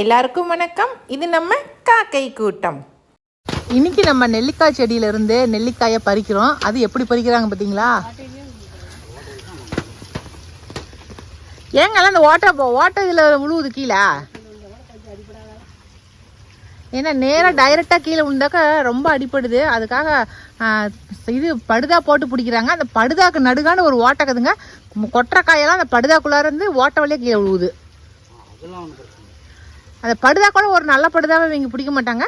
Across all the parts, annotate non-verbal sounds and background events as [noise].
எல்லாருக்கும் வணக்கம். இது நம்ம காக்கை கூட்டம். இன்னைக்கு நம்ம நெல்லிக்காய் செடியில இருந்து நெல்லிக்காயை பறிக்கிறோம். அது எப்படி பறிக்கிறாங்க பார்த்தீங்களா? ஏங்கெல்லாம் இந்த ஓட்டை போ ஓட்டை இதில் விழுவுது கீழே. ஏன்னா நேராக டைரெக்டாக கீழே விழுந்தாக்க ரொம்ப அடிப்படுது அதுக்காக இது படுதா போட்டு பிடிக்கிறாங்க. அந்த படுதாக்கு நடுகான ஒரு ஓட்டைக்குதுங்க கொட்டுற காயெல்லாம் அந்த படுதாக்குள்ளார இருந்து ஓட்டை வழியாக கீழே விழுவுது அந்த படுதா கூட ஒரு நல்ல படுதாவை இவங்க பிடிக்க மாட்டாங்க.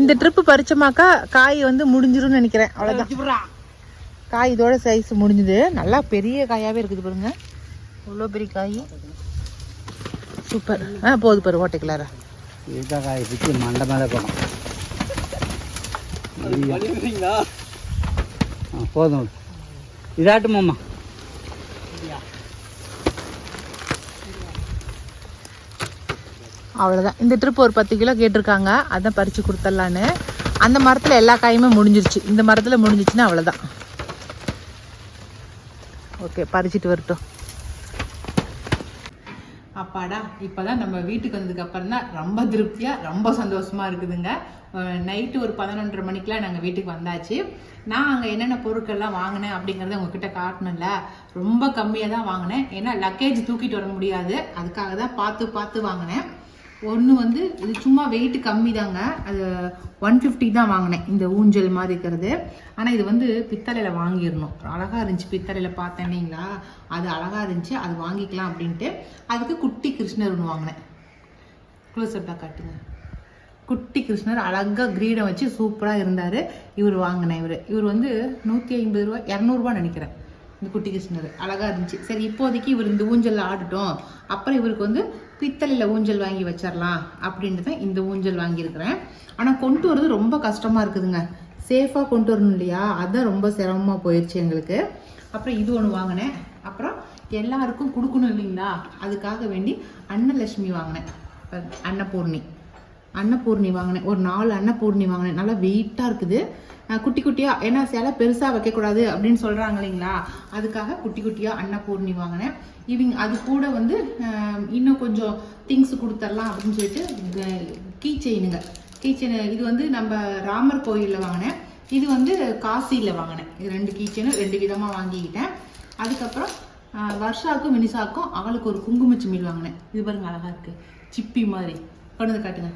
இந்த ட்ரிப்பு பறிச்சோமாக்கா காய் வந்து முடிஞ்சிரும் நினைக்கிறேன். அவ்வளோதான் காய் இதோட சைஸ் முடிஞ்சுது. நல்லா பெரிய காயாவே இருக்குது பாருங்க. இவ்வளோ பெரிய காய். சூப்பர். ஆ போகுது பாரு ஓட்டைக்குள்ளார இதுக்காக பிச்சு மண்டை மேலே போகணும் ஆ போதும். இதாட்டுமாம்மா அவ்வளோதான் இந்த ட்ரிப் ஒரு பத்து கிலோ கேட்டிருக்காங்க. அதான் பறித்து கொடுத்துடலான்னு. அந்த மரத்தில் எல்லா காயுமே முடிஞ்சிருச்சு. இந்த மரத்தில் முடிஞ்சிச்சுன்னா அவ்வளோதான் ஓகே பறிச்சிட்டு வரட்டும். அப்பாடா இப்போதான் நம்ம வீட்டுக்கு வந்ததுக்கு அப்புறம் தான் ரொம்ப திருப்தியாக ரொம்ப சந்தோஷமா இருக்குதுங்க. நைட்டு ஒரு பதினொன்றரை மணிக்கெலாம் நாங்கள் வீட்டுக்கு வந்தாச்சு. நான் அங்கே என்னென்ன பொருட்கள்லாம் வாங்கினேன் அப்படிங்கிறத உங்ககிட்ட காட்டணும்ல. ரொம்ப கம்மியாக தான் வாங்கினேன். ஏன்னா லக்கேஜ் தூக்கிட்டு வர முடியாது. அதுக்காக தான் பார்த்து பார்த்து வாங்கினேன். ஒன்று வந்து இது சும்மா வெயிட் கம்மி தாங்க. அது ஒன் ஃபிஃப்டி தான் வாங்கினேன். இந்த ஊஞ்சல் மாதிரி இருக்கிறது. ஆனால் இது வந்து பித்தளையில் வாங்கிடணும். அழகாக இருந்துச்சு. பித்தளையில் பார்த்தேன் இல்லைங்களா? அது அழகாக இருந்துச்சு. அது வாங்கிக்கலாம் அப்படின்ட்டு. அதுக்கு குட்டி கிருஷ்ணர் ஒன்று வாங்கினேன். க்ளோஸ்அப்பாக காட்டுங்க. குட்டி கிருஷ்ணர் அழகாக கிரீடம் வச்சு சூப்பராக இருந்தார். இவர் வாங்கினேன் இவர். இவர் வந்து நூற்றி ஐம்பது ரூபா இரநூறுபா நினைக்கிறேன். இந்த குட்டி கிருஷ்ணர். அழகாக இருந்துச்சு. சரி இப்போதைக்கு இவர் இந்த ஊஞ்சலில் ஆடட்டும். அப்புறம் இவருக்கு வந்து பித்தளையில் ஊஞ்சல் வாங்கி வச்சிடலாம் அப்படின்ட்டு தான் இந்த ஊஞ்சல் வாங்கியிருக்கிறேன். ஆனால் கொண்டு வரது ரொம்ப கஷ்டமாக இருக்குதுங்க. சேஃபாக கொண்டு வரணும் இல்லையா? அதுதான் ரொம்ப சிரமமாக போயிடுச்சு எங்களுக்கு. அப்புறம் இது ஒன்று வாங்கினேன். அப்புறம் எல்லாருக்கும் கொடுக்கணும் இல்லைங்களா? அதுக்காக வேண்டி அன்னலட்சுமி வாங்கினேன். அன்னபூர்ணி. அன்னபூர்ணி வாங்கினேன். ஒரு நாலு அன்னபூர்ணி வாங்கினேன். நல்லா வெயிட்டாக இருக்குது. குட்டி குட்டியாக ஏன்னா சிலை பெருசாக வைக்கக்கூடாது அப்படின்னு சொல்கிறாங்க இல்லைங்களா? அதுக்காக குட்டி குட்டியாக அன்னபூர்ணி வாங்கினேன். இவங்க அது கூட வந்து இன்னும் கொஞ்சம் திங்ஸ் கொடுத்துடலாம் அப்படின்னு சொல்லிட்டு கீ செயினுங்க கீ செயின் இது வந்து நம்ம ராமர் கோயிலில் வாங்கினேன். இது வந்து காசியில் வாங்கினேன். இது ரெண்டு கீ செயினும் ரெண்டு விதமாக வாங்கிக்கிட்டேன். அதுக்கப்புறம் வருஷாக்கும் மினிசாக்கும் அவளுக்கு ஒரு குங்குமச்சிமிழ் வாங்கினேன். இது பாருங்க அழகாக இருக்குது சிப்பி மாதிரி. கொண்டு வந்து காட்டுங்க.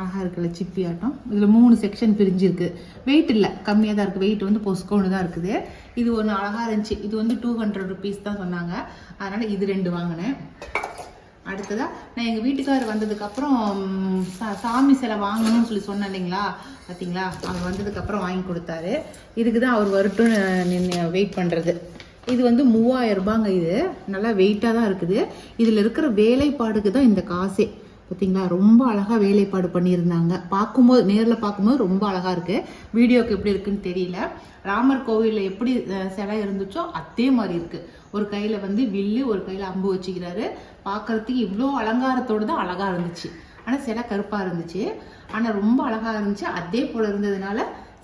அழகாக இருக்குல்ல சிப்பி ஆட்டம். இதில் மூணு செக்ஷன் பிரிஞ்சிருக்கு. வெயிட் இல்லை கம்மியாக தான் இருக்குது வெயிட் வந்து பொஸ்கோன்னு தான் இருக்குது. இது ஒன்று அழகாக இருந்துச்சு. இது வந்து டூ ஹண்ட்ரட் ருபீஸ் தான் சொன்னாங்க. அதனால் இது ரெண்டு வாங்கினேன். அடுத்ததாக நான் எங்கள் வீட்டுக்காரர் வந்ததுக்கப்புறம் சா- சாமி சிலை வாங்கணும்னு சொல்லி சொன்னேன் இல்லைங்களா? பார்த்தீங்களா அவர் வந்ததுக்கப்புறம் வாங்கி கொடுத்தாரு. இதுக்கு தான் அவர் வரட்டும் நின்று வெயிட் பண்ணுறது இது வந்து மூவாயிரம் ரூபாங்க இது. நல்லா வெயிட்டாக தான் இருக்குது. இதில் இருக்கிற வேலைப்பாடுக்கு தான் இந்த காசே. பார்த்தீங்களா ரொம்ப அழகாக வேலைப்பாடு பண்ணியிருந்தாங்க. பார்க்கும்போது நேரில் பார்க்கும்போது ரொம்ப அழகாக இருக்குது வீடியோக்கு எப்படி இருக்குன்னு தெரியல. ராமர் கோவிலில் எப்படி சிலை இருந்துச்சோ அதே மாதிரி இருக்குது ஒரு கையில் வந்து வில்லு ஒரு கையில் அம்பு வச்சுக்கிறாரு. பார்க்கறதுக்கு இவ்வளோ அலங்காரத்தோடு தான் அழகாக இருந்துச்சு. ஆனால் சிலை கருப்பாக இருந்துச்சு. ஆனால் ரொம்ப அழகாக இருந்துச்சு. அதே போல் இருந்ததுனால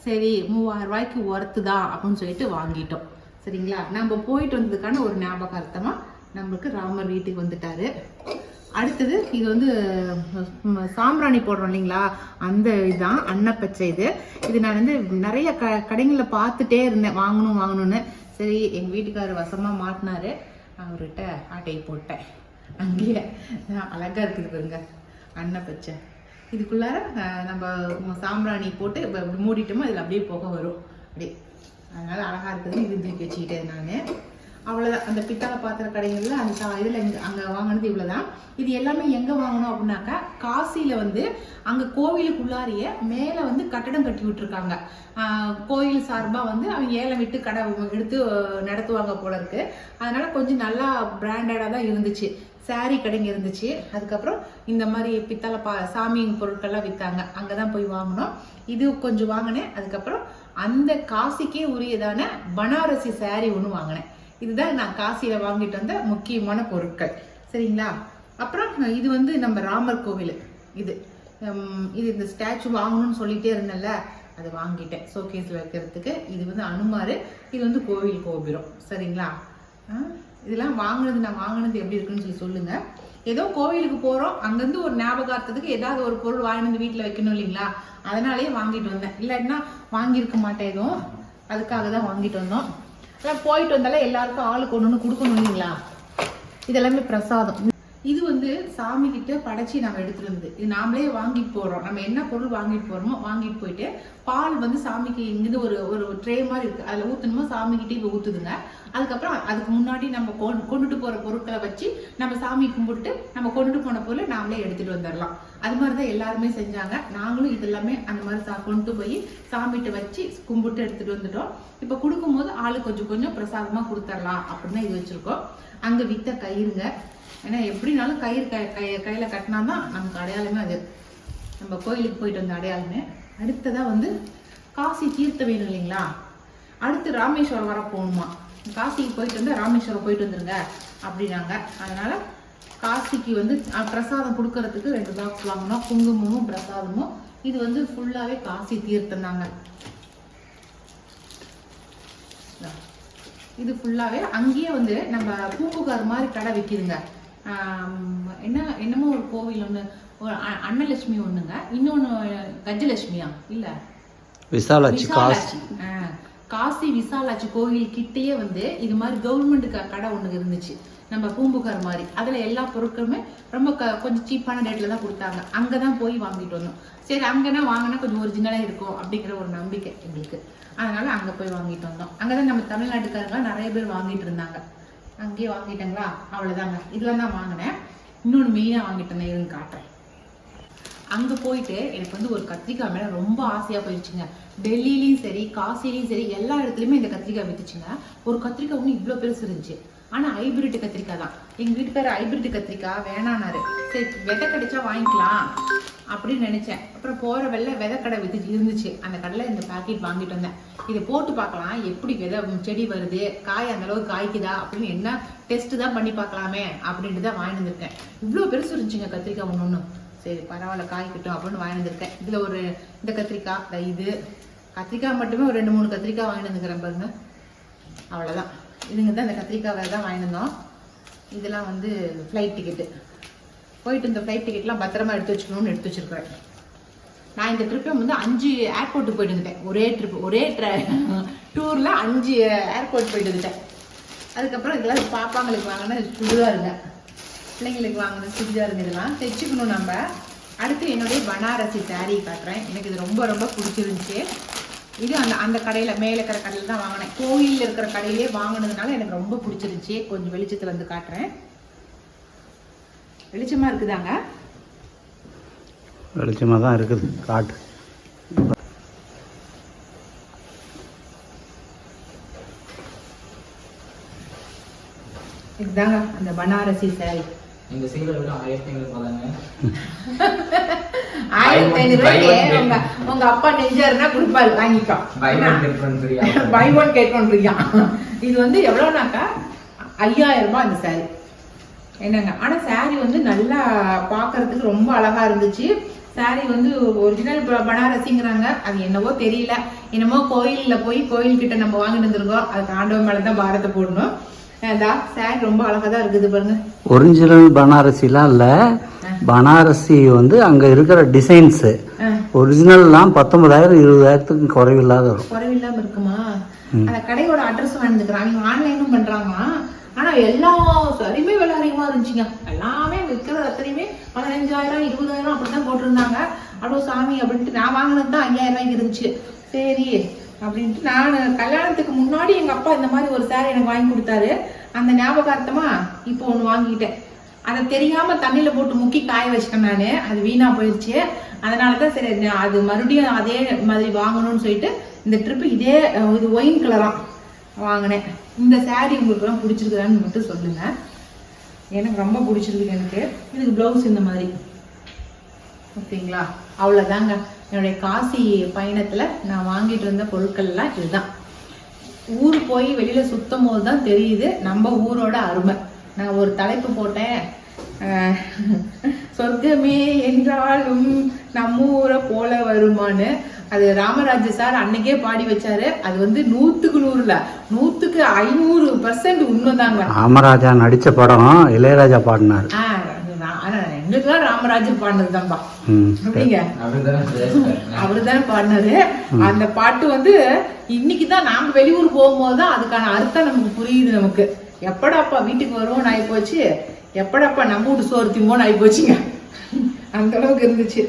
சரி மூவாயிரம் ரூபாய்க்கு ஒர்த்து தான் அப்படின்னு சொல்லிட்டு வாங்கிட்டோம். சரிங்களா? நம்ம போயிட்டு வந்ததுக்கான ஒரு ஞாபகார்த்தமாக நம்மளுக்கு ராமர் வீட்டுக்கு வந்துட்டாரு. அடுத்தது இது வந்து சாம்பிராணி போடுறோம் இல்லைங்களா? அந்த இதுதான் அன்னப்பச்சை இது. இது நான் வந்து நிறைய க கடைங்களில் பார்த்துட்டே இருந்தேன். வாங்கணும் வாங்கணும்னு. சரி எங்கள் வீட்டுக்காரர் வசமாக மாட்டினாரு. அவர்கிட்ட ஆட்டையை போட்டேன். அங்கேயே. அழகாக இருக்குது பாருங்க அன்னப்பச்சை. இதுக்குள்ளார நம்ம சாம்பிராணி போட்டு மூடிட்டோமோ அதில் அப்படியே புகை வரும். அப்படியே. அதனால் அழகாக இருக்குது. இது தூக்கி வச்சுக்கிட்டேன் நான். அவ்வளோதான் அந்த பித்தளை பாத்திர கடைகளில் அந்த சா- இதில் இங்கே அங்கே வாங்கினது இவ்வளோதான் இது எல்லாமே எங்கே வாங்கணும் அப்படின்னாக்கா காசியில் வந்து அங்கே கோவிலுக்குள்ளாரிய மேலே வந்து கட்டடம் கட்டி விட்டுருக்காங்க. கோயில் சார்பாக வந்து அவங்க ஏலம் விட்டு கடை எடுத்து நடத்துவாங்க போல இருக்கு. அதனால் கொஞ்சம் நல்லா பிராண்டடாக தான் இருந்துச்சு. saree கடைங்க இருந்துச்சு. அதுக்கப்புறம் இந்த மாதிரி பித்தளை பா சாமி பொருட்கள்லாம் விற்றாங்க அங்கே தான் போய் வாங்கினோம். இது கொஞ்சம் வாங்கினேன். அதுக்கப்புறம் அந்த காசிக்கே உரியதான பனாரசி saree ஒன்று வாங்கினேன். இதுதான் நான் காசியில் வாங்கிட்டு வந்த முக்கியமான பொருட்கள். சரிங்களா? அப்புறம் இது வந்து நம்ம ராமர் கோவில். இது இது இந்த ஸ்டாச்சு வாங்கணும்னு சொல்லிட்டே இருந்தேன்ல அது வாங்கிட்டேன். ஷோகேஸில் வைக்கிறதுக்கு. இது வந்து அனுமார் இது வந்து கோவில் கோபுரம். சரிங்களா? ஆ, இதெல்லாம் வாங்கினது நான் வாங்கினது எப்படி இருக்குன்னு சொல்லி சொல்லுங்கள் ஏதோ கோவிலுக்கு போகிறோம் அங்கேருந்து ஒரு ஞாபகார்த்தத்துக்கு ஏதாவது ஒரு பொருள் வாங்கினது வந்து வீட்டில் வைக்கணும் இல்லைங்களா? அதனாலேயே வாங்கிட்டு வந்தேன். இல்லாட்டினா வாங்கியிருக்க மாட்டேன் எதுவும். அதுக்காக தான் வாங்கிட்டு வந்தோம். போயிட்டு வந்தாலே எல்லாருக்கும் ஆளுக்கு ஒன்று ஒன்று கொடுக்கணும் இல்லைங்களா? இதெல்லாமே பிரசாதம். இது வந்து சாமி கிட்ட படைச்சி நாம எடுத்துட்டு வந்து இது நாமளே வாங்கிட்டு போறோம். நம்ம என்ன பொருள் வாங்கிட்டு போறோமோ வாங்கிட்டு போயிட்டு பால் வந்து சாமிக்கு இங்கிருந்து ஒரு ஒரு ட்ரே மாதிரி இருக்கு. அதுல ஊத்தணுமோ சாமி கிட்டே இப்ப ஊத்துதுங்க. அதுக்கப்புறம் அதுக்கு முன்னாடி நம்ம கொண்டுட்டு போற பொருட்களை வச்சு நம்ம சாமி கும்பிட்டு நம்ம கொண்டுட்டு போன பொருளை நாமளே எடுத்துட்டு வந்துடலாம். அது மாதிரி தான் எல்லாருமே செஞ்சாங்க. நாங்களும் இது எல்லாமே அந்த மாதிரி சா கொண்டு போய் சாமிகிட்ட வச்சு கும்பிட்டு எடுத்துட்டு வந்துட்டோம். இப்போ கொடுக்கும்போது ஆளு கொஞ்சம் கொஞ்சம் பிரசாதமா கொடுத்துடலாம் அப்படின்னு தான் இது வச்சிருக்கோம். அங்க வித்த கயிறுங்க. ஏன்னா எப்படினாலும் கயிறு கை கை கையில் கட்டினா தான் நமக்கு அடையாளமே அது. நம்ம கோயிலுக்கு போயிட்டு வந்த அடையாளமே. அடுத்ததாக வந்து காசி தீர்த்த வேணும் இல்லைங்களா? அடுத்து ராமேஸ்வரம் வர போகணுமா? காசிக்கு போயிட்டு வந்தால் ராமேஸ்வரம் போயிட்டு வந்துருங்க அப்படின்னாங்க. அதனால் காசிக்கு வந்து பிரசாதம் கொடுக்கறதுக்கு ரெண்டு பாக்ஸ் வாங்கினோம் குங்குமமும் பிரசாதமும். இது வந்து ஃபுல்லாகவே காசி தீர்த்தம் தாங்க. இது ஃபுல்லாகவே அங்கேயே வந்து நம்ம பூம்புகார் மாதிரி கடை விற்கிதுங்க என்ன என்னமோ ஒரு கோவில் ஒன்று ஒரு அன்னலட்சுமி ஒண்ணுங்க. இன்னொன்னு கஜலட்சுமியா? இல்ல. விசாலாட்சி காசு. காசி விசாலாட்சி கோவில் கிட்டேயே வந்து இது மாதிரி கவர்மெண்ட் கடை ஒண்ணு இருந்துச்சு. நம்ம பூம்புகார் மாதிரி. அதுல எல்லா பொருட்களுமே ரொம்ப க- கொஞ்சம் சீப்பான ரேட்ல தான் கொடுத்தாங்க. அங்கதான் போய் வாங்கிட்டு வந்தோம் சரி அங்கன்னா வாங்கினா கொஞ்சம் ஒரிஜினலா இருக்கும் அப்படிங்கிற ஒரு நம்பிக்கை எங்களுக்கு. அதனால அங்க போய் வாங்கிட்டு வந்தோம். அங்கதான் நம்ம தமிழ்நாட்டுக்காரங்க நிறைய பேர் வாங்கிட்டு இருந்தாங்க. அங்கேயே வாங்கிட்டாங்களா? அவ்வளவுதாங்க. இதில் தான் வாங்கினேன். இன்னொன்னு மெயினா வாங்கிட்டேன் இருந்தேன் காட்டுறேன் அங்க போயிட்டு எனக்கு வந்து ஒரு கத்திரிக்காய் மேல ரொம்ப ஆசையா போயிடுச்சுங்க டெல்லிலயும் சரி காசிலையும் சரி எல்லா இடத்துலயுமே இந்த கத்திரிக்காய் வித்துச்சுங்க. ஒரு கத்திரிக்காய் ஒன்று இவ்வளோ பெருசு இருந்துச்சு. ஆனா ஹைபிரிட் கத்திரிக்காய் தான். எங்க வீட்டுக்காரர் ஹைபிரிட் கத்திரிக்காய் வேணானாரு சரி விதை கிடைச்சா வாங்கிக்கலாம் அப்படின்னு நினைச்சேன். அப்புறம் போற வெள்ள விதை கடை வித்து இருந்துச்சு. அந்த கடையில இந்த பாக்கெட் வாங்கிட்டு வந்தேன். இதை போட்டு பார்க்கலாம். எப்படி விதை செடி வருது காய் அந்த அளவுக்கு காய்க்குதா அப்படின்னு என்ன டெஸ்ட் தான் பண்ணி பார்க்கலாமே அப்படின்ட்டு தான் வாங்கி வந்திருக்கேன். இவ்வளோ பெருசு இருந்துச்சுங்க கத்திரிக்காய் ஒன்று ஒண்ணு சரி பரவாயில்ல காய்க்கட்டும் அப்படின்னு வாங்கி வந்திருக்கேன். இதுல ஒரு இந்த கத்திரிக்காய் இது. கத்திரிக்காய் மட்டுமே ஒரு ரெண்டு மூணு கத்திரிக்காய் வாங்கிட்டு வந்துக்கிறேன் பாருங்க. அவ்வளோதான் இதுங்க தான் இந்த கத்திரிக்காய் வேறு தான் வாங்கியிருந்தோம் இதெல்லாம் வந்து ஃப்ளைட் டிக்கெட்டு போயிட்டு இந்த ஃப்ளைட் டிக்கெட்லாம் பத்திரமா எடுத்து வச்சுக்கணும்னு எடுத்து வச்சுருக்கிறேன். நான் இந்த ட்ரிப்பை வந்து அஞ்சு ஏர்போர்ட்டுக்கு போயிட்டு வந்துட்டேன். ஒரே ட்ரிப் ஒரே ட்ர டூரில் அஞ்சு ஏர்போர்ட் போயிட்டு வந்துட்டேன். அதுக்கப்புறம் இதெல்லாம் பாப்பாங்களுக்கு வாங்கின சுடிதாருங்க. பிள்ளைங்களுக்கு வாங்கின சுடிதாருங்க இதெல்லாம். தைச்சுக்கணும் நம்ம. அடுத்து என்னுடைய பனாரசி saree காட்டுறேன். எனக்கு இது ரொம்ப ரொம்ப பிடிச்சிருந்துச்சி. இது அந்த அந்த கடையில் மேலே இருக்கிற கடையில் தான் வாங்கினேன். கோயிலில் இருக்கிற கடையிலே வாங்கினதுனால எனக்கு ரொம்ப பிடிச்சிருந்துச்சு கொஞ்சம் வெளிச்சத்தில் வந்து காட்டுறேன். வெளிச்சமாக இருக்குதாங்க? வெளிச்சமாக தான் இருக்குது. காட்டு. இதுதாங்க அந்த பனாரசி saree இந்த சீலை விட [laughs] ஆயிரத்தி ஐநூறு ரூபாய் தாங்க ஆயிரத்தி ஐநூறு ரூபாய்க்கு உங்க உங்க அப்பா நெஞ்சாருன்னா கொடுப்பாரு வாங்கிக்கோ buy one get one free buy one get one இது வந்து எவ்வளோனாக்கா ஐயாயிரம் ரூபாய் இந்த saree. என்னங்க ஆனா saree வந்து நல்லா பார்க்கறதுக்கு ரொம்ப அழகா இருந்துச்சு. Saree வந்து ஒரிஜினல் பனாரசிங்கிறாங்க அது என்னவோ தெரியல. என்னமோ கோயில்ல போய் கோயில் கிட்ட நம்ம வாங்கிட்டு வந்திருக்கோம் அதுக்கு ஆண்டவன் மேல தான் பாரத்தை போடணும். அதா ரொம்ப அழகா தான் இருக்குது பாருங்க. ஒரிஜினல் பனாரசிலாம் இல்லை. பனாரசி வந்து அங்கே இருக்கிற டிசைன்ஸு. ஒரிஜினல்லாம் பத்தொன்பதாயிரம் இருபதாயிரத்துக்கு குறைவில்லாத வரும். குறைவில்லாம இருக்குமா? அந்த கடையோட அட்ரஸ் வாங்கிருக்கிறாங்க அவங்க ஆன்லைனும் பண்றாங்க ஆனா எல்லா சரியுமே விலை அதிகமா இருந்துச்சுங்க. எல்லாமே விற்கிறது அத்தனையுமே பதினஞ்சாயிரம் இருபதாயிரம் அப்படிதான் போட்டிருந்தாங்க. அவ்வளோ சாமி அப்படின்ட்டு நான் வாங்கினது தான் ஐயாயிரம் ரூபாய்க்கு இருந்துச்சு. சரி. அப்படின்ட்டு நான் கல்யாணத்துக்கு முன்னாடி எங்க அப்பா இந்த மாதிரி ஒரு saree எனக்கு வாங்கி கொடுத்தாரு. அந்த ஞாபகார்த்தமா இப்போ ஒன்று வாங்கிட்டேன். அதை தெரியாம தண்ணியில போட்டு முக்கி காய வச்சிட்டேன் நான். அது வீணா போயிடுச்சு அதனாலதான் சரி அது மறுபடியும் அதே மாதிரி வாங்கணும்னு சொல்லிட்டு இந்த ட்ரிப் இதே இது ஒயின் கலராம் வாங்கினேன். இந்த saree உங்களுக்குலாம் பிடிச்சிருக்குதான்னு மட்டும் சொல்லுங்க. எனக்கு ரொம்ப பிடிச்சிருக்கு எனக்கு. இதுக்கு பிளவுஸ் இந்த மாதிரி. ஓகேங்களா? அவ்வளோதாங்க என்னுடைய காசி பயணத்துல நான் வாங்கிட்டு வந்த பொருட்கள்லாம் இதுதான். ஊர் போய் வெளியில சுத்தும் போது தான் தெரியுது நம்ம ஊரோட அருமை. நான் ஒரு தலைப்பு போட்டேன். சொர்க்கமே என்றாலும் நம்ம ஊரை போல வருமான்னு. அது ராமராஜ் சார் அன்னைக்கே பாடி வச்சாரு. அது வந்து நூத்துக்கு நூறுல. நூத்துக்கு ஐநூறு பர்சன்ட் உண்மைதாங்க. ராமராஜா நடித்த படம் இளையராஜா பாடினார். எங்களுக்குலாம் ராமராஜன் பாடினதுதான்பா ம். அப்படிங்க அவர்தான் பேசுறாரு. அவரு தானே பாடினாரு அந்த பாட்டு வந்து இன்னைக்கு தான் நாம வெளியூர் போகும்போது தான் அதுக்கான அர்த்தம் நமக்கு புரியுது நமக்கு. எப்படாப்பா வீட்டுக்கு வருவோம்னு ஆகி போச்சு எப்படாப்பா நம்ம வீட்டு சோறு திம்போன்னு ஆகி போச்சுங்க அந்த அளவுக்கு இருந்துச்சு.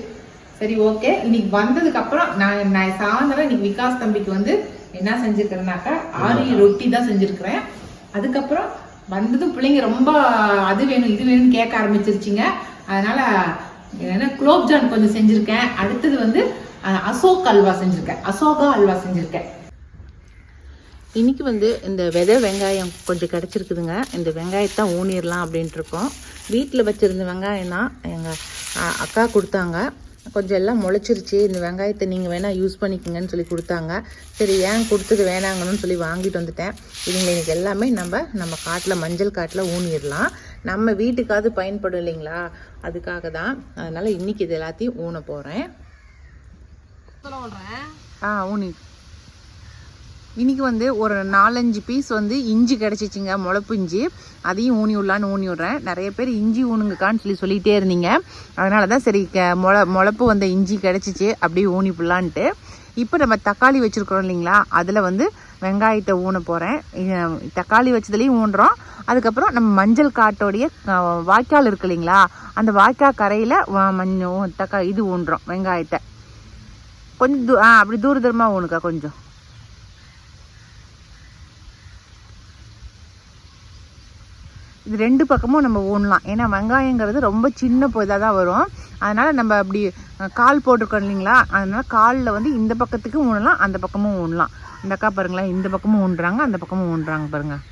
சரி ஓகே. இன்னைக்கு வந்ததுக்கு அப்புறம் நான் நான் சாயந்தரம் இன்னைக்கு விகாஸ் தம்பிக்கு வந்து என்ன செஞ்சிருக்கிறேன்னாக்கா ஆரிய ரொட்டி தான் செஞ்சிருக்கிறேன். அதுக்கப்புறம் வந்ததும் பிள்ளைங்க ரொம்ப அது வேணும் இது வேணும்னு கேட்க ஆரம்பிச்சிருச்சுங்க. அதனால என்ன குலோப்ஜான் கொஞ்சம் செஞ்சிருக்கேன். அடுத்தது வந்து அசோக் அல்வா செஞ்சிருக்கேன். அசோகா அல்வா செஞ்சிருக்கேன். இன்னைக்கு வந்து இந்த விதை வெங்காயம் கொஞ்சம் கிடச்சிருக்குதுங்க. இந்த வெங்காயத்தை ஊனிடலாம் அப்படின்ட்டு இருக்கோம் வீட்டில் வச்சுருந்த வெங்காயம் தான் எங்கள் அக்கா கொடுத்தாங்க. கொஞ்சம் எல்லாம் முளைச்சிருச்சு. இந்த வெங்காயத்தை நீங்கள் வேணால் யூஸ் பண்ணிக்கங்கன்னு சொல்லி கொடுத்தாங்க. சரி ஏன் கொடுத்தது வேணாங்கன்னு சொல்லி வாங்கிட்டு வந்துட்டேன். இதுங்களை இன்னைக்கு எல்லாமே நம்ம நம்ம காட்டில் மஞ்சள் காட்டில் ஊனிடலாம். நம்ம வீட்டுக்காவது பயன்படும் இல்லைங்களா? அதுக்காக தான் அதனால் இன்னைக்கு இது எல்லாத்தையும் ஊன போகிறேன் ஆ ஊனி. இன்றைக்கி வந்து ஒரு நாலஞ்சு பீஸ் வந்து இஞ்சி கிடச்சிச்சிங்க முளப்பு இஞ்சி அதையும் ஊனி விடலான்னு ஊனி விட்றேன். நிறைய பேர் இஞ்சி ஊனுங்கக்கான்னு சொல்லி சொல்லிகிட்டே இருந்தீங்க. அதனால தான் சரி க முள முளப்பு வந்த இஞ்சி கிடச்சிச்சு அப்படியே ஊனி விடலான்ட்டு. இப்போ நம்ம தக்காளி வச்சுருக்குறோம் இல்லைங்களா? அதில் வந்து வெங்காயத்தை ஊன போகிறேன் தக்காளி வச்சதுலேயும் ஊன்றோம். அதுக்கப்புறம் நம்ம மஞ்சள் காட்டோடைய வாய்க்கால் இருக்கு இல்லைங்களா? அந்த வாய்க்கால் கரையில் மஞ்சள் தக்கா இது ஊன்றோம் வெங்காயத்தை. கொஞ்சம் தூ ஆ அப்படி தூர தூரமாக ஊனுக்கா கொஞ்சம். இது ரெண்டு பக்கமும் நம்ம ஊனலாம். ஏன்னா வெங்காயங்கிறது ரொம்ப சின்ன இதாக தான் வரும். அதனால் நம்ம அப்படி கால் போட்டிருக்கோம் இல்லைங்களா? அதனால் காலில் வந்து இந்த பக்கத்துக்கு ஊனலாம் அந்த பக்கமும் ஊனலாம். இந்த அக்கா பாருங்களேன் இந்த பக்கமும் ஊன்றாங்க அந்த பக்கமும் ஊன்றாங்க பாருங்கள்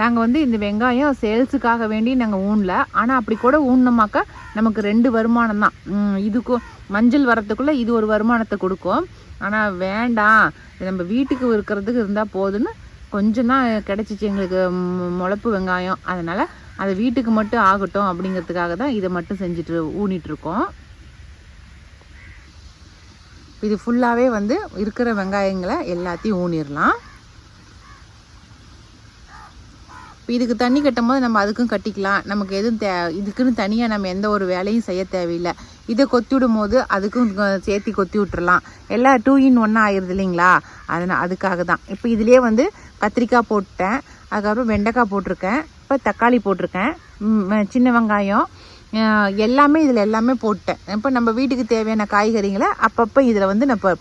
நாங்கள் வந்து இந்த வெங்காயம் சேல்ஸுக்காக வேண்டி நாங்கள் ஊனல. ஆனால் அப்படி கூட ஊனமாக்கா நமக்கு ரெண்டு வருமானம் தான். இதுக்கும் மஞ்சள் வரத்துக்குள்ளே இது ஒரு வருமானத்தை கொடுக்கும். ஆனால் வேண்டாம். இது நம்ம வீட்டுக்கு இருக்கிறதுக்கு இருந்தால் போதுன்னு கொஞ்சம் தான் கிடச்சிச்சு எங்களுக்கு முளப்பு வெங்காயம். அதனால் அது வீட்டுக்கு மட்டும் ஆகட்டும் அப்படிங்கிறதுக்காக தான் இதை மட்டும் செஞ்சுட்டு ஊனிகிட்ருக்கோம் இது ஃபுல்லாகவே வந்து இருக்கிற வெங்காயங்களை எல்லாத்தையும் ஊனிடலாம். இப்போ இதுக்கு தண்ணி கட்டும் போது நம்ம அதுக்கும் கட்டிக்கலாம். நமக்கு எதுவும் தே இதுக்குன்னு தனியாக நம்ம எந்த ஒரு வேலையும் செய்ய தேவையில்லை. இதை கொத்தி விடும் போது அதுக்கும் சேர்த்தி சேர்த்து கொத்தி விட்டுறலாம். எல்லாம் டூ இன் ஒன்னாக ஆயிடுது இல்லைங்களா? அதனால் அதுக்காக தான். இப்போ இதுலேயே வந்து கத்திரிக்காய் போட்டேன். அதுக்கப்புறம் வெண்டைக்காய் போட்டிருக்கேன். இப்போ தக்காளி போட்டிருக்கேன். சின்ன வெங்காயம். எல்லாமே இதில் எல்லாமே போட்டேன். இப்போ நம்ம வீட்டுக்கு தேவையான காய்கறிகளை அப்பப்போ இதில் வந்து நான் ப-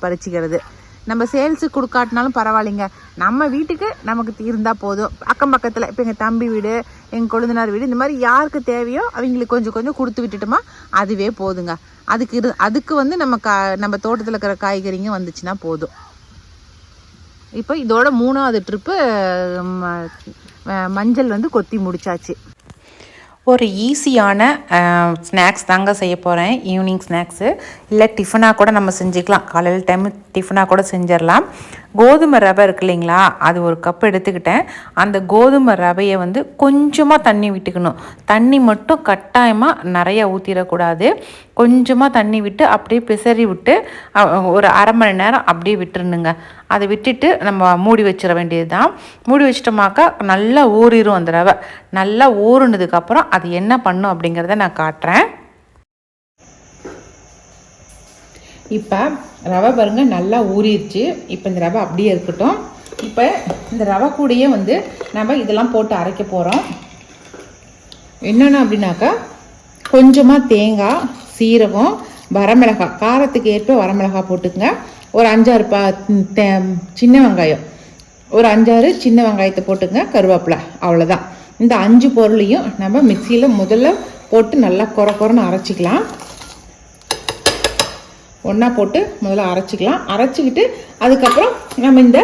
நம்ம சேல்ஸுக்கு கொடுக்காட்டினாலும் பரவாயில்லைங்க. நம்ம வீட்டுக்கு நமக்கு இருந்தால் போதும். அக்கம் பக்கத்தில் இப்போ எங்கள் தம்பி வீடு எங்கள் கொழுந்தனார் வீடு இந்த மாதிரி யாருக்கு தேவையோ அவங்களுக்கு கொஞ்சம் கொஞ்சம் கொடுத்து விட்டுட்டோமா அதுவே போதுங்க. அதுக்கு இரு அதுக்கு வந்து நம்ம கா நம்ம தோட்டத்தில் இருக்கிற காய்கறிங்க வந்துச்சுன்னா போதும். இப்போ இதோட மூணாவது ட்ரிப்பு மஞ்சள் வந்து கொத்தி முடிச்சாச்சு. ஒரு ஈஸியான ஸ்நாக்ஸ் தாங்க செய்ய போகிறேன் ஈவினிங் ஸ்நாக்ஸு. இல்லை டிஃபனாக கூட நம்ம செஞ்சுக்கலாம். காலையில் டைம் டிஃபனாக கூட செஞ்சிடலாம். கோதுமை ரவை இருக்கு இல்லைங்களா? அது ஒரு கப் எடுத்துக்கிட்டேன். அந்த கோதுமை ரவையை வந்து கொஞ்சமாக தண்ணி விட்டுக்கணும். தண்ணி மட்டும் கட்டாயமாக நிறைய ஊற்றிடக்கூடாது கொஞ்சமாக தண்ணி விட்டு அப்படியே பிசறி விட்டு ஒரு அரை மணி நேரம் அப்படியே விட்டுருணுங்க அதை விட்டுட்டு நம்ம மூடி வச்சிட வேண்டியது தான் மூடி வச்சிட்டோமாக்கா நல்லா ஊறிடும் அந்த ரவை. நல்லா ஊறுனதுக்கப்புறம் அது என்ன பண்ணும் அப்படிங்கிறத நான் காட்டுறேன். இப்போ ரவை பாருங்கள் நல்லா ஊறிடுச்சு. இப்போ இந்த ரவை அப்படியே இருக்கட்டும். இப்போ இந்த ரவை கூடயே வந்து நம்ம இதெல்லாம் போட்டு அரைக்க போகிறோம் என்னென்ன அப்படின்னாக்கா கொஞ்சமாக தேங்காய் சீரகம் வரமிளகாய் காரத்துக்கு ஏற்ப வரமிளகாய் போட்டுக்கங்க. ஒரு அஞ்சாறு பா தே- சின்ன வெங்காயம். ஒரு அஞ்சாறு சின்ன வெங்காயத்தை போட்டுங்க கருவேப்பிலை. அவ்வளோதான் இந்த அஞ்சு பொருளையும் நம்ம மிக்சியில் முதல்ல போட்டு நல்லா குறை குறைன்னு அரைச்சிக்கலாம். ஒன்றா போட்டு முதல்ல அரைச்சிக்கலாம். அரைச்சிக்கிட்டு அதுக்கப்புறம் நம்ம இந்த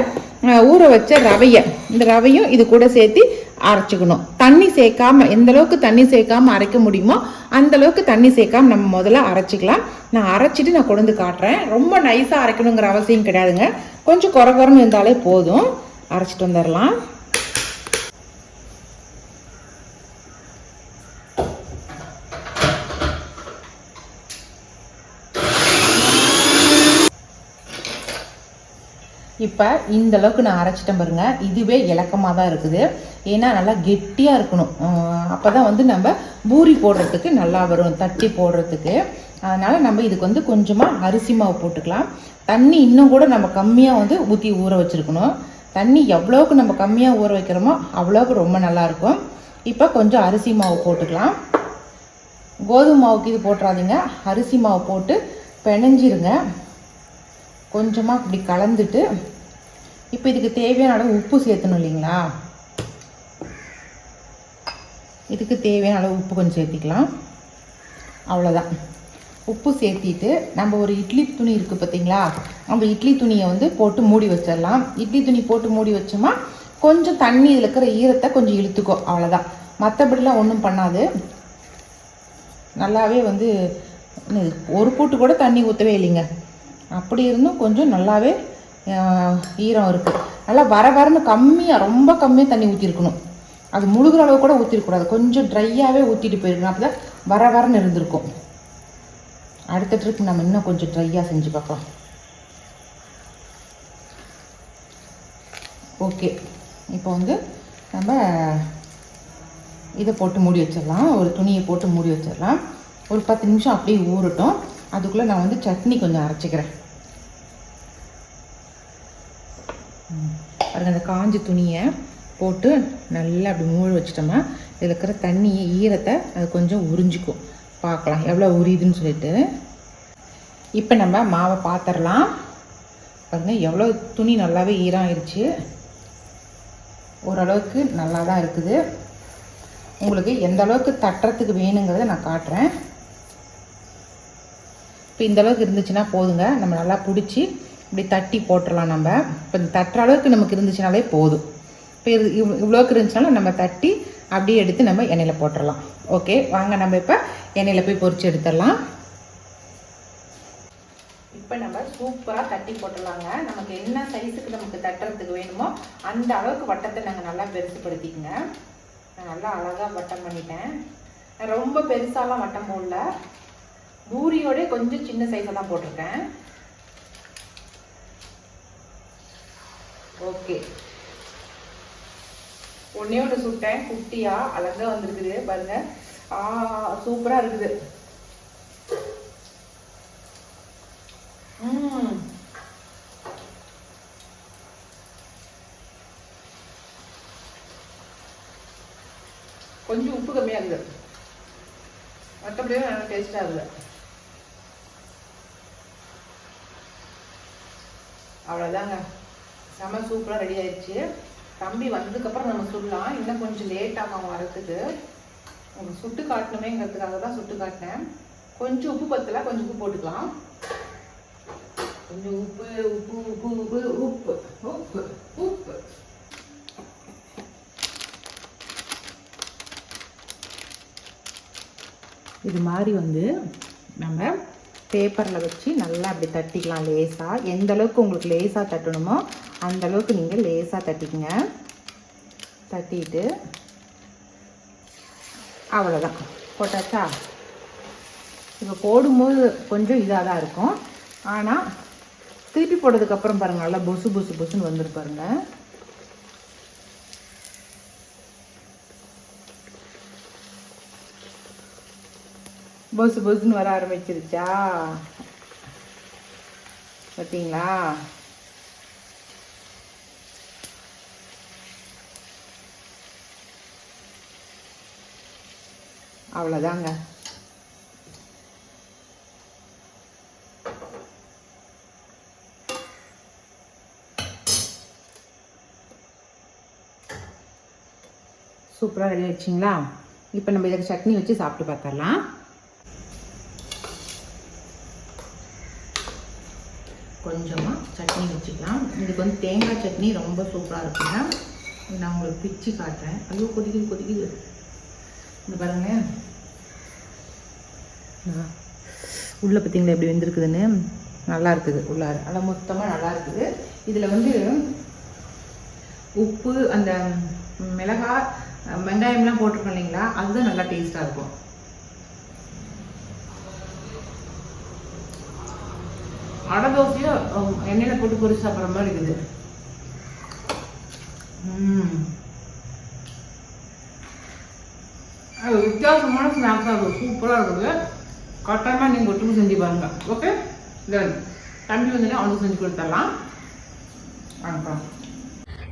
ஊற வச்ச ரவையை இந்த ரவையும் இது கூட சேர்த்து அரைச்சிக்கணும். தண்ணி சேர்க்காம எந்த அளவுக்கு தண்ணி சேர்க்காம அரைக்க முடியுமோ அந்த அளவுக்கு தண்ணி சேர்க்காம நம்ம முதல்ல அரைச்சிக்கலாம். நான் அரைச்சிட்டு நான் கொண்டு வந்து காட்டுறேன். ரொம்ப நைஸாக அரைக்கணுங்கிற அவசியம் கிடையாதுங்க. கொஞ்சம் குறை குறைன்னு இருந்தாலே போதும். அரைச்சிட்டு வந்துடலாம். இப்போ இந்த அளவுக்கு நான் அரைச்சிட்டேன் பாருங்க. இதுவே இலக்கமாக தான் இருக்குது. ஏன்னா நல்லா கெட்டியாக இருக்கணும். அப்போ தான் வந்து நம்ம பூரி போடுறதுக்கு நல்லா வரும் தட்டி போடுறதுக்கு. அதனால் நம்ம இதுக்கு வந்து கொஞ்சமாக அரிசி மாவு போட்டுக்கலாம். தண்ணி இன்னும் கூட நம்ம கம்மியாக வந்து ஊற்றி ஊற வச்சுருக்கணும். தண்ணி எவ்வளோக்கு நம்ம கம்மியாக ஊற வைக்கிறோமோ அவ்வளோக்கு ரொம்ப நல்லாயிருக்கும் இப்போ கொஞ்சம் அரிசி மாவு போட்டுக்கலாம். கோதுமை மாவுக்கு இது போட்டுறாதீங்க. அரிசி மாவு போட்டு பிணைஞ்சிருங்க. கொஞ்சமாக இப்படி கலந்துட்டு இப்போ இதுக்கு தேவையான அளவு உப்பு சேர்த்தணும் இல்லைங்களா? இதுக்கு தேவையான அளவு உப்பு கொஞ்சம் சேர்த்திக்கலாம். அவ்வளோதான் உப்பு சேர்த்திட்டு நம்ம ஒரு இட்லி துணி இருக்குது பார்த்தீங்களா நம்ம இட்லி துணியை வந்து போட்டு மூடி வச்சிடலாம். இட்லி துணி போட்டு மூடி வச்சோமா கொஞ்சம் தண்ணி இதில் இருக்கிற ஈரத்தை கொஞ்சம் இழுத்துக்கோ அவ்வளோதான் மற்றபடிலாம் ஒன்றும் பண்ணாது. நல்லாவே வந்து ஒரு பூட்டு கூட தண்ணி ஊற்றவே இல்லைங்க. அப்படி இருந்தும் கொஞ்சம் நல்லாவே ஈரம் இருக்குது நல்லா வர வரன்னு கம்மியாக ரொம்ப கம்மியாக தண்ணி ஊற்றிருக்கணும் அது முழுகிற அளவு கூட ஊற்றிருக்கூடாது கொஞ்சம் ட்ரையாகவே ஊற்றிட்டு போயிருக்கணும். அப்போ தான் வர வரன்னு இருந்திருக்கும். அடுத்த ட்ரிப் நம்ம இன்னும் கொஞ்சம் ட்ரையாக செஞ்சு பார்க்கலாம். ஓகே. இப்போ வந்து நம்ம இதை போட்டு மூடி வச்சிடலாம். ஒரு துணியை போட்டு மூடி வச்சிடலாம். ஒரு பத்து நிமிஷம் அப்படியே ஊறட்டும். அதுக்குள்ளே நான் வந்து சட்னி கொஞ்சம் அரைச்சிக்கிறேன். ம். அந்த காஞ்ச துணியை போட்டு நல்லா அப்படி மூழ வச்சிட்டோமா இதில் இருக்கிற தண்ணியை ஈரத்தை அது கொஞ்சம் உறிஞ்சிக்கும். பார்க்கலாம் எவ்வளோ உரியுதுன்னு சொல்லிட்டு. இப்போ நம்ம மாவை பாத்திரலாம். பாருங்க எவ்வளோ துணி நல்லாவே ஈரம் ஆயிடுச்சு ஓரளவுக்கு நல்லா தான் இருக்குது. உங்களுக்கு எந்த அளவுக்கு தட்டுறதுக்கு வேணுங்கிறத நான் காட்டுறேன். இப்போ இந்த அளவுக்கு இருந்துச்சுன்னா போதுங்க. நம்ம நல்லா பிடிச்சி இப்படி தட்டி போட்டுடலாம் நம்ம. இப்போ இந்த தட்டுற அளவுக்கு நமக்கு இருந்துச்சுனாலே போதும். இப்போ இது இவ் இவ்வளோக்கு இருந்துச்சுனாலும் நம்ம தட்டி அப்படியே எடுத்து நம்ம எண்ணெயில் போட்டுடலாம் ஓகே வாங்க நம்ம இப்போ எண்ணெயில் போய் பொறிச்சு எடுத்துடலாம். இப்போ நம்ம சூப்பராக தட்டி போட்டுடலாங்க. நமக்கு என்ன சைஸுக்கு நமக்கு தட்டுறதுக்கு வேணுமோ அந்த அளவுக்கு வட்டத்தை நாங்கள் நல்லா பெருசுப்படுத்திக்கங்க நான் நல்லா அழகாக வட்டம் பண்ணிட்டேன். ரொம்ப பெருசாலாம் வட்டம் போடல. பூரியோட கொஞ்சம் சின்ன சைஸாக தான் போட்டிருக்கேன். ஓகே ஒன்னே ஒன்று சுட்டேன் குட்டியா அழகா வந்திருக்குது. பாருங்க. சூப்பராக இருக்குது. கொஞ்சம் உப்பு கம்மியாக இருக்குது. மற்றபடியும் நல்லா டேஸ்ட்டாக இருக்குது. அவ்வளோதாங்க செம சூப்பராக ரெடி ஆயிடுச்சு. தம்பி வந்ததுக்கப்புறம் நம்ம சுடலாம் இன்னும் கொஞ்சம் லேட் ஆகும் அவன் வரத்துக்கு சுட்டு காட்டணுமேங்கிறதுக்காக தான் சுட்டு காட்டினேன். கொஞ்சம் உப்பு பத்தல கொஞ்சம் உப்பு போட்டுக்கலாம். கொஞ்சம் உப்பு உப்பு உப்பு உப்பு உப்பு உப்பு உப்பு. இது மாதிரி வந்து நம்ம பேப்பரில் வச்சு நல்லா அப்படி தட்டிக்கலாம் லேசாக எந்த அளவுக்கு உங்களுக்கு லேசாக தட்டணுமோ அந்த அளவுக்கு நீங்கள் லேசாக தட்டிக்கங்க. தட்டிட்டு அவ்வளோதான் போட்டாச்சா? இப்போ போடும்போது கொஞ்சம் இதாக தான் இருக்கும். ஆனால் திருப்பி போட்டதுக்கப்புறம் பாருங்கள் நல்லா பொசு பொசு பொசுன்னு வந்துரு பாருங்கள் பொசு பொசுன்னு வர ஆரம்பிச்சிருச்சா? பார்த்தீங்களா அவ்வளோதாங்க சூப்பராக ரெடி ஆயிடுச்சிங்களா? இப்போ நம்ம இதுக்கு சட்னி வச்சு சாப்பிட்டு பார்த்துடலாம். கொஞ்சமாக சட்னி வச்சுக்கலாம். இதுக்கு வந்து தேங்காய் சட்னி ரொம்ப சூப்பராக இருக்குங்க நான் உங்களுக்கு பிச்சு காட்டுறேன். ஐயோ கொதிக்குது கொதிக்குது. இந்த பாருங்க. உள்ளே பார்த்தீங்களா எப்படி வெந்திருக்குதுன்னு? நல்லா இருக்குது. உள்ளார ஆனால் மொத்தமாக நல்லா இருக்குது. இதில் வந்து உப்பு அந்த மிளகாய் வெங்காயம்லாம் போட்டிருக்கோம் இல்லைங்களா? அதுதான் நல்லா டேஸ்ட்டாக இருக்கும். அடை தோசையோ எண்ணெயில் போட்டு பொரிச்சு சாப்பிட்ற மாதிரி இருக்குது. ம். அது வித்தியாசமான ஸ்நாக்ஸாக இருக்கும். சூப்பராக இருக்குது கட்டாயமாக நீங்கள் ஒட்டுமே செஞ்சு பாருங்க. ஓகே தென் தம்பி வந்தோடனே அவனுக்கு செஞ்சு கொடுத்துடலாம். வணக்கம்